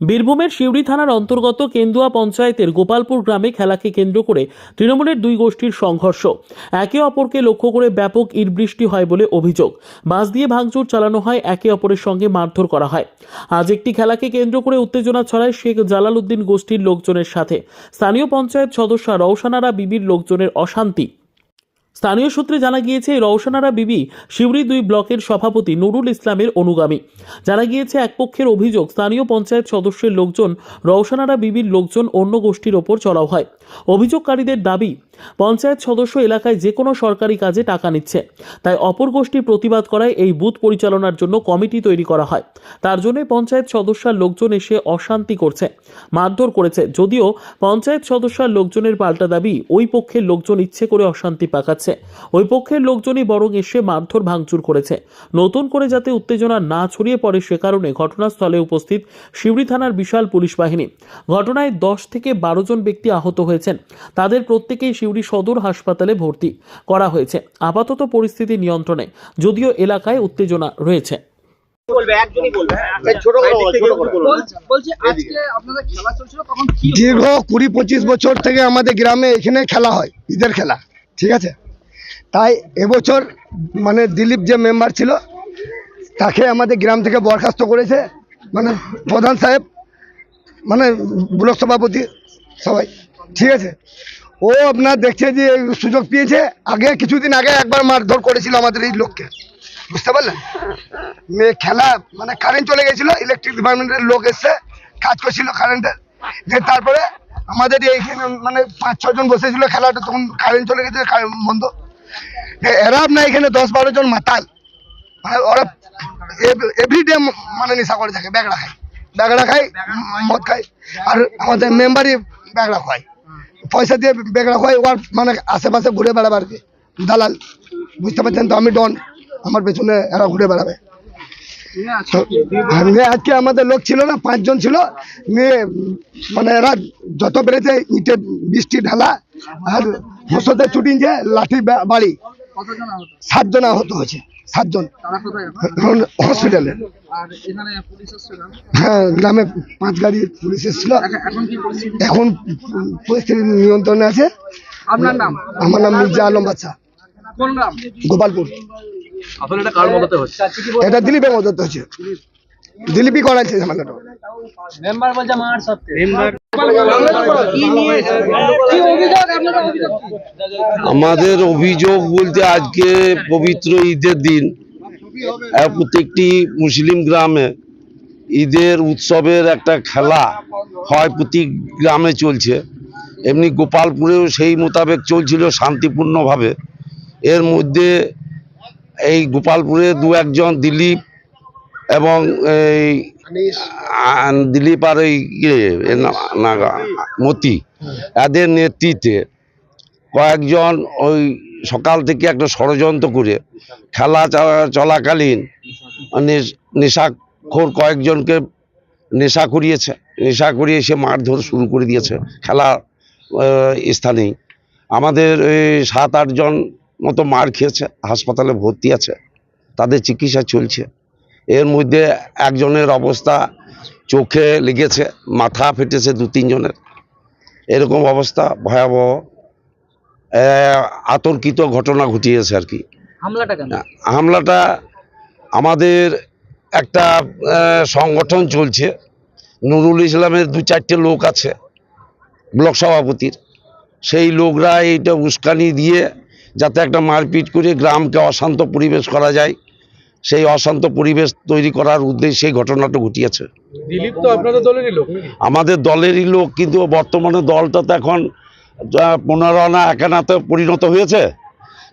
বীরভূমের সিউড়ি থানার অন্তর্গত কেন্দুয়া পঞ্চায়েতের গোপালপুর গ্রামে খেলাকে কেন্দ্র করে তৃণমূলের দুই গোষ্ঠীর সংঘর্ষ। একে অপরকে লক্ষ্য করে ব্যাপক ইটবৃষ্টি হয় বলে অভিযোগ। বাস দিয়ে ভাঙচুর চালানো হয়, একে অপরের সঙ্গে মারধর করা হয়। আজ একটি খেলাকে কেন্দ্র করে উত্তেজনা ছড়ায় শেখ জালাল উদ্দিন গোষ্ঠীর লোকজনের সাথে। স্থানীয় পঞ্চায়েত সদস্য রওশানারা বিবির লোকজনের অশান্তি। স্থানীয় সূত্রে জানা গিয়েছে রওশনারা বিবি শিউরি দুই ব্লকের সভাপতি নুরুল ইসলামের অনুগামী। জানা গিয়েছে, এক পক্ষের অভিযোগ, স্থানীয় পঞ্চায়েত সদস্যের লোকজন, রওশনারা বিবির লোকজন অন্য গোষ্ঠীর ওপর চড়াও হয়। অভিযোগকারীদের দাবি, পঞ্চায়েত সদস্য এলাকায় যে কোনো সরকারি কাজে টাকা নিচ্ছে। তাই অপর গোষ্ঠী প্রতিবাদ করায় এই বুথ পরিচালনার জন্য কমিটি তৈরি করা হয়। তার জন্য পঞ্চায়েত সদস্যার লোকজন এসে অশান্তি করছে, মারধর করেছে। যদিও পঞ্চায়েত সদস্যার লোকজনের পাল্টা দাবি, ওই পক্ষের লোকজন ইচ্ছে করে অশান্তি পাকাচ্ছে। ওই পক্ষের লোকজনই বরং এসে মারধর ভাঙচুর করেছে। নতুন করে যাতে উত্তেজনা না ছড়িয়ে পড়ে সে কারণে ঘটনাস্থলে উপস্থিত শিউড়ি থানার বিশাল পুলিশ বাহিনী। ঘটনায় দশ থেকে বারো জন ব্যক্তি আহত হয়েছেন। তাদের প্রত্যেকেই শিউড়ি সদর হাসপাতালে ভর্তি করা হয়েছে। আপাতত পরিস্থিতি নিয়ন্ত্রণে যদিও এলাকায় উত্তেজনা রয়েছে। বলবে? একজনই বলবে। এই ছোট করে বল, ছোট করে বল। বল- বলছি আজকে আপনাদের খেলা চলছিল? তখন কি হলো? দীর্ঘ কুড়ি পঁচিশ বছর থেকে আমাদের গ্রামে এখানে খেলা হয় ঈদের খেলা। ঠিক আছে? তাই এবছর মানে দিলীপ যে মেম্বার ছিল, তাকে আমাদের গ্রাম থেকে বরখাস্ত করেছে মানে প্রধান সাহেব মানে ব্লক সভাপতি সবাই, ঠিক আছে? ও আপনার দেখছে যে সুযোগ পেয়েছে, আগে কিছুদিন আগে একবার মারধর করেছিল আমাদের এই লোককে, বুঝতে পারলেন? মেয়ে খেলা মানে কারেন্ট চলে গেছিল ইলেকট্রিক ডিপার্টমেন্টের লোক এসছে, কাজ করছিল কারেন্টের যে তারপরে আমাদের এইখানে মানে পাঁচ ছজন বসেছিল খেলাটা তখন কারেন্ট চলে গেছে কারেন্ট বন্ধ। এরা আপনার এখানে দশ বারো জন মাতাল। মানে ওরা এভরিডে মানে নেশা করে থাকে, ব্যাগড়া খায়। ব্যাগড়া খায়, মদ খায়। আর আমাদের মেম্বারই ব্যাগড়া খায় পয়সা দিয়ে বেগড়া খায় ওর মানে আশেপাশে ঘুরে বেড়াবে আর কি। দালাল, বুঝতে পারছেন তো? আমি ডন, আমার পেছনে এরা ঘুরে বেড়াবে। আজকে আমাদের লোক ছিল না পাঁচজন ছিল। মানে এরা যত বেড়েছে ইটের বৃষ্টি, ঢালা, আর হোসতে ছুটিন যে লাঠি বাড়ি। সাতজন আহত হয়েছে সাতজন। হসপিটালে হ্যাঁ গ্রামে পাঁচ গাড়ি পুলিশ এসেছিল। এখন- পরিস্থিতি? নিয়ন্ত্রণে আছে। আপনার নাম? আমার নাম মির্জা আলম বাচ্চা গোপালপুর। এটা কার মদতে হচ্ছে দিলীপের মদত হচ্ছে দিলীপই করাইছে ঝামেলাটা? আমাদের অভিযোগ বলতে আজকে পবিত্র ঈদের দিন প্রত্যেকটি মুসলিম গ্রামে ঈদের উৎসবের একটা খেলা হয় প্রতি গ্রামে চলছে। এমনি গোপালপুরেও সেই মোতাবেক চলছিল শান্তিপূর্ণভাবে। এর মধ্যে এই গোপালপুরে দু একজন দিলীপ এবং এই দিলীপ আর ওই ইয়ে, মতি। এদের নেতৃত্বে কয়েকজন ওই সকাল থেকে একটা ষড়যন্ত্র করে খেলা চলা- চলাকালীন নেশাখোর কয়েকজনকে নেশা করিয়েছে নেশা করিয়ে সে মারধর শুরু করে দিয়েছে খেলা স্থানেই। আমাদের সাত আটজন মতো মার খেয়েছে হাসপাতালে ভর্তি আছে তাদের চিকিৎসা চলছে। এর মধ্যে একজনের অবস্থা চোখে লেগেছে মাথা ফেটেছে দু তিনজনের। এরকম অবস্থা ভয়াবহ। আহ, আতঙ্কিত ঘটনা ঘটিয়েছে আর কি। হামলাটা হামলাটা আমাদের একটা সংগঠন চলছে। নুরুল ইসলামের দু চারটে লোক আছে ব্লক সভাপতির। সেই লোকরা এইটা উস্কানি দিয়ে যাতে একটা মারপিট করে গ্রামকে অশান্ত পরিবেশ করা যায়। সেই অশান্ত পরিবেশ তৈরি করার উদ্দেশ্যে এই ঘটনাটা ঘটিয়েছে। দিলীপ তো আপনাদের দলেরই লোক আমাদের দলেরই লোক কিন্তু বর্তমানে দলটা তো এখন আহ, পনেরো আনা একানাতে পরিণত হয়েছে।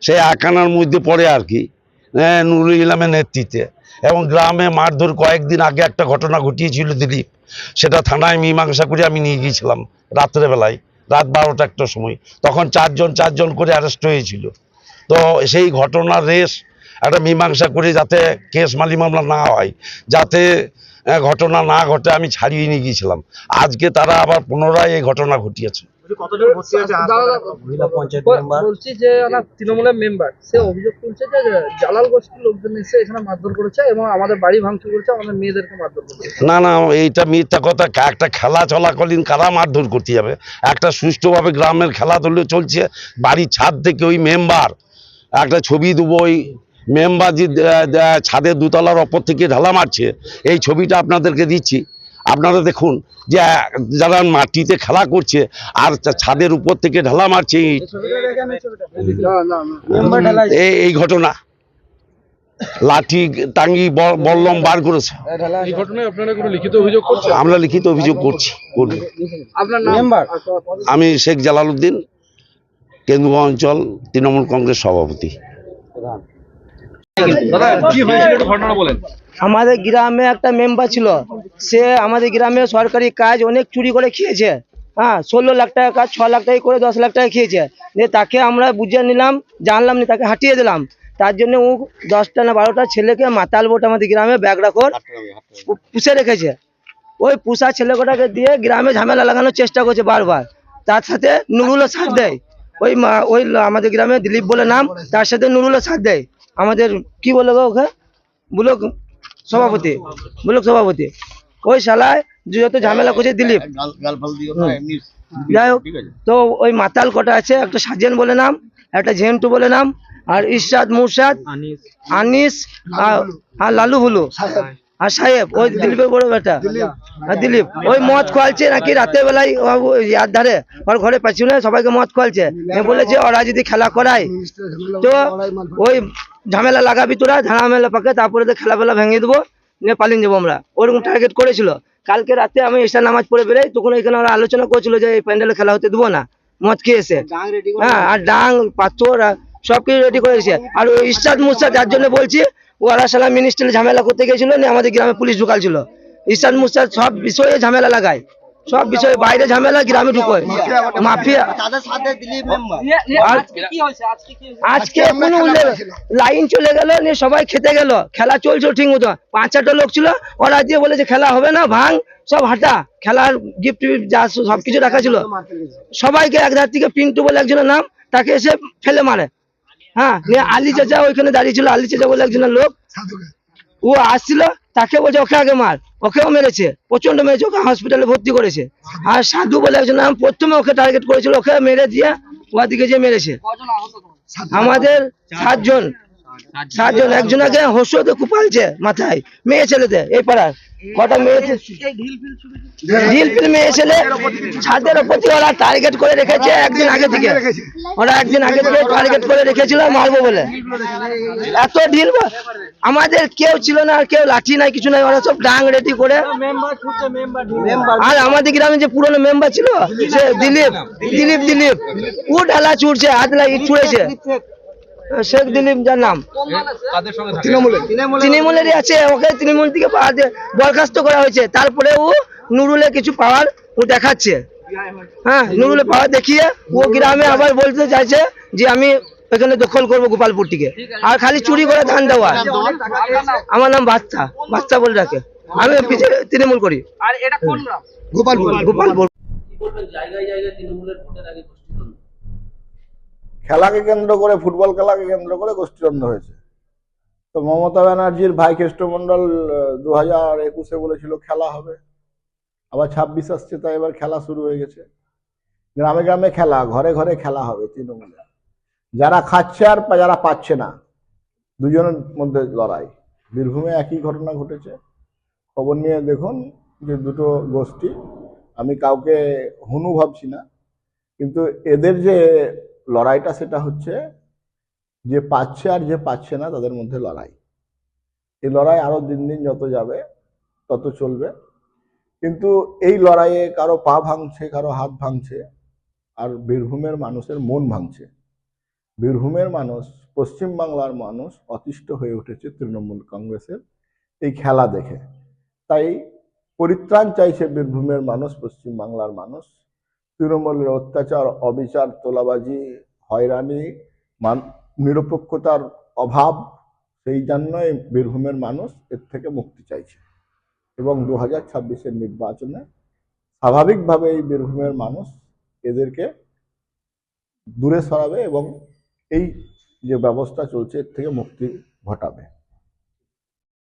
সেই একানার মধ্যে পড়ে আর কি। হ্যাঁ, নুরুল ইসলামের নেতৃত্বে। এবং গ্রামে মারধর কয়েকদিন আগে একটা ঘটনা ঘটিয়েছিল দিলীপ। সেটা থানায় মীমাংসা করে আমি নিয়ে গিয়েছিলাম রাত্রেবেলায় রাত বারোটা একটার সময়। তখন চারজন চারজন করে অ্যারেস্ট হয়েছিল। তো সেই ঘটনার রেস একটা মীমাংসা করে যাতে কেস মালি মামলা না হয় যাতে ঘটনা না ঘটে আমি ছাড়িয়ে নিয়ে গিয়েছিলাম। আজকে তারা আবার পুনরায় এই ঘটনা ঘটিয়েছে। বলছি যে তৃণমূলের মেম্বার সে অভিযোগ তুলছে যে জালাল গোষ্ঠীর লোকজন এসে এখানে মারধর করেছে এবং আমাদের বাড়ি ভাঙচুর করেছে আমাদের মেয়েদেরকে মারধর করেছে। না না এইটা মিথ্যা কথা একটা খেলা চলাকালীন কারা মারধর করতে যাবে? একটা সুষ্ঠুভাবে গ্রামের খেলাধুলো চলছে বাড়ির ছাদ থেকে ওই মেম্বার একটা ছবি দেবো ওই মেম্বার যে আহ, আহ, ছাদের দুতলার ওপর থেকে ঢালা মারছে। এই ছবিটা আপনাদেরকে দিচ্ছি। আপনারা দেখুন যে যারা মাটিতে খেলা করছে আর ছাদের উপর থেকে ঢালা মারছে এই- ঘটনা। লাঠি টাঙ্গি বল্লম বার করেছে। এই ঘটনায় আপনারা কোনো লিখিত আমরা লিখিত অভিযোগ করছি। আমি শেখ জালালউদ্দিন কেন্দুয়া অঞ্চল তৃণমূল কংগ্রেস সভাপতি। দাদা কি হয়েছিল একটু ঘটনা বলেন। আমাদের গ্রামে একটা মেম্বার ছিল। সে আমাদের গ্রামে সরকারি কাজ অনেক চুরি করে খেয়েছে। হ্যাঁ ষোলো লাখ টাকা কাজ ছ লাখ টাকা করে দশ লাখ টাকা খেয়েছে। দিয়ে তাকে আমরা বুঝিয়ে নিলাম জানলাম না তাকে হাঁটিয়ে দিলাম। তার জন্য ও দশটা না বারোটা ছেলেকে মাতাল বোট আমাদের গ্রামে ব্যাগ রাখর পুষে রেখেছে। ওই পুষা ছেলে কটাকে দিয়ে গ্রামে ঝামেলা লাগানোর চেষ্টা করছে বারবার। তার সাথে নুরুলও সাথ দেয়। ওই মা- ওই আমাদের গ্রামে দিলীপ বলে নাম তার সাথে নুরুলও সাথ দেয়। আমাদের কি বলে গো ওকে? ব্লক সভাপতি। ব্লক সভাপতি। ওই শালায় যত ঝামেলা করছে দিলীপ। যাই হোক তো ওই মাতাল কটা আছে একটা সাজেন বলে নাম একটা ঝেন্টু বলে নাম আর ইরশাদ মুরশাদ আনিস। আর- আর লালু ভুলু। আর সাহেব ওই দিলীপের বড় বেটা। দিলীপ। ওই মদ খোয়ালছে নাকি? রাতের বেলায় ইয়ার ধারে ওর ঘরে পেছনে সবাইকে মদ খোয়ালছে। বলেছে ওরা যদি খেলা করায় তো ওই ঝামেলা লাগাবি তোরা ঝামেলা পাকে তারপরে তো খেলা ফেলা ভেঙে দেবো নিয়ে পালিয়ে যাব আমরা। ওরকম টার্গেট করেছিল। কালকে রাতে আমি এসা নামাজ পড়ে বেরোই তখন এখানে ওরা আলোচনা করেছিল যে এই প্যান্ডেলে খেলা হতে দেবো না মদ খেয়েছে হ্যাঁ আর ডাং পাথর সব কিছু রেডি করেছে আর ওই ইস্তাদ মুস্তাদ যার জন্য বলছি ওরা সালা মিনিস্টারে ঝামেলা করতে গেছিল নিয়ে আমাদের গ্রামে পুলিশ ঢুকালছিল। ইস্তাদ মুস্তাদ সব বিষয়ে ঝামেলা লাগায়। সব বিষয়ে বাইরে ঝামেলা গ্রামে ঢুকোয়। মাফিয়া। আজকে কোনো লাইন চলে গেল নিয়ে সবাই খেতে গেল। খেলা চলছিল ঠিক মতো। পাঁচ চারটা লোক ছিল ওরা দিয়ে বলেছে খেলা হবে না ভাঙ সব হাঁটা। খেলার গিফট যা সবকিছু রাখা ছিল। সবাইকে এক ধার থেকে পিন্টু বলে একজনের নাম তাকে এসে ফেলে মারে। হ্যাঁ নিয়ে আলি চাচা ওইখানে দাঁড়িয়ে ছিল আলি চাচা বলে একজনের লোক। ও আসছিল তাকে বলছে ওকে আগে মার। ওকেও মেরেছে প্রচণ্ড মেরেছে ওকে হসপিটালে ভর্তি করেছে। আর সাধু বলে একজন নাম প্রথমে ওকে টার্গেট করেছিল ওকে মেরে দিয়ে ওদিকে যে মেরেছে। আমাদের সাতজন। সাতজন একজন আগে হসুতে কুপালছে মাথায় মেয়ে ছেলেতে এই পাড়ার কটা মেয়ে ছে- ঢিল ফিল মেয়ে ছেলে ছাদের থেকে ওরা টার্গেট করে রেখেছে একদিন আগে থেকে। ওরা একদিন আগে থেকে টার্গেট করে রেখেছিল মারবো বলে। এত ঢিল আমাদের কেউ ছিল না আর কেউ লাঠি নাই কিছু নাই ওরা সব ডাং রেডি করে। আর আমাদের গ্রামে যে পুরনো মেম্বার ছিল সে দিলীপ দিলীপ দিলীপ। ও ঢালা ছুটছে হাত ইট ছুঁড়েছে। শেখ দিলীপ যার নাম। কাদের তৃণমূলেরই আছে ওকে তৃণমূল থেকে বরখাস্ত করা হয়েছে। তারপরে ও নুরুলে কিছু পাওয়ার ও দেখাচ্ছে। হ্যাঁ নুরুলে পাওয়ার দেখিয়ে ও গ্রামে আবার বলতে চাইছে যে আমি এখানে দখল করব গোপালপুরটিকে আর খালি চুরি করে ধান দেওয়া। আমার নাম বাচ্চা। বাচ্চা বলে ডাকে। আমি পিছিয়ে তৃণমূল করি। আর এটা কোন গ্রাম? গোপালপুর। গোপালপুর। খেলাকে কেন্দ্র করে, ফুটবল খেলাকে কেন্দ্র করে গোষ্ঠীদ্বন্দ্ব হয়েছে। তো মমতা ব্যানার্জির ভাই কেষ্টমন্ডল দু হাজার একুশে বলেছিল খেলা হবে। আবার ছাব্বিশ আসছে, তাই এবার খেলা শুরু হয়ে গেছে। গ্রামে গ্রামে খেলা, ঘরে ঘরে খেলা হবে তৃণমূলে। যারা খাচ্ছে আর যারা পাচ্ছে না, দুজনের মধ্যে লড়াই। বীরভূমে একই ঘটনা ঘটেছে। খবর নিয়ে দেখুন যে দুটো গোষ্ঠী, আমি কাউকে হুনু ভাবছি না, কিন্তু এদের যে লড়াইটা সেটা হচ্ছে যে পাচ্ছে আর যে পাচ্ছে না তাদের মধ্যে লড়াই। এই লড়াই আরও দিন দিন যত যাবে, তত চলবে। কিন্তু এই লড়াইয়ে কারও পা ভাঙছে, কারও হাত ভাঙছে, আর বীরভূমের মানুষের মন ভাঙছে। বীরভূমের মানুষ পশ্চিম বাংলার মানুষ অতিষ্ঠ হয়ে উঠেছে তৃণমূল কংগ্রেসের এই খেলা দেখে। তাই পরিত্রাণ চাইছে বীরভূমের মানুষ পশ্চিম বাংলার মানুষ। তৃণমূলের অত্যাচার, অবিচার, তোলাবাজি, হয়রানি, মান, নিরপেক্ষতার অভাব, সেই জন্যই বীরভূমের মানুষ এর থেকে মুক্তি চাইছে। এবং দু হাজার ছাব্বিশের নির্বাচনে স্বাভাবিকভাবে এই বীরভূমের মানুষ এদেরকে দূরে সরাবে এবং এই যে ব্যবস্থা চলছে এর থেকে মুক্তি ঘটাবে।